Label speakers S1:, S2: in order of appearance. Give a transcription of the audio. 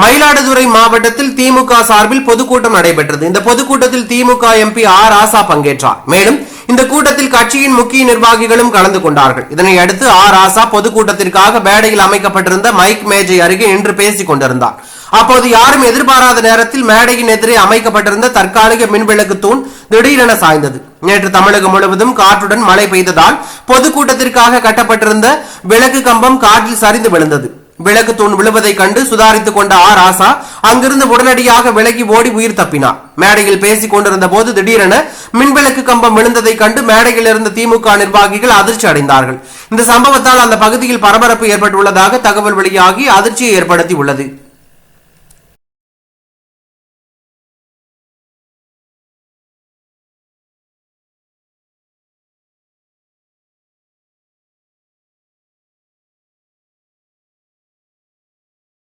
S1: மயிலாடுதுறை மாவட்டத்தில் திமுக சார்பில் பொதுக்கூட்டம் நடைபெற்றது. இந்த பொதுக்கூட்டத்தில் திமுக எம்பி ஆர் ராசா பங்கேற்றார். மேலும் இந்த கூட்டத்தில் கட்சியின் முக்கிய நிர்வாகிகளும் கலந்து கொண்டார்கள். இதனை அடுத்து ஆர் ராசா பொதுக்கூட்டத்திற்காக மேடையில் அமைக்கப்பட்டிருந்த மைக் மேஜை அருகே நின்று பேசிக் கொண்டிருந்தார். அப்போது யாரும் எதிர்பாராத நேரத்தில் மேடையின் எதிரே அமைக்கப்பட்டிருந்த தற்காலிக மின்விளக்கு தூண் திடீரென சாய்ந்தது. நேற்று தமிழகம் முழுவதும் காற்றுடன் மழை பெய்ததால் பொதுக்கூட்டத்திற்காக கட்டப்பட்டிருந்த விளக்கு கம்பம் காற்றில் சரிந்து விழுந்தது. விளக்கு தூண் விழுவதைக் கண்டு சுதாரித்துக் கொண்ட ஆர் ஆசா அங்கிருந்து உடனடியாக விலகி ஓடி உயிர் தப்பினார். மேடையில் பேசிக் கொண்டிருந்த போது திடீரென மின்விளக்கு கம்பம் விழுந்ததைக் கண்டு மேடையில் இருந்த திமுக நிர்வாகிகள் அதிர்ச்சி அடைந்தார்கள். இந்த சம்பவத்தால் அந்த பகுதியில் பரபரப்பு ஏற்பட்டுள்ளதாக தகவல் வெளியாகி அதிர்ச்சியை ஏற்படுத்தி உள்ளது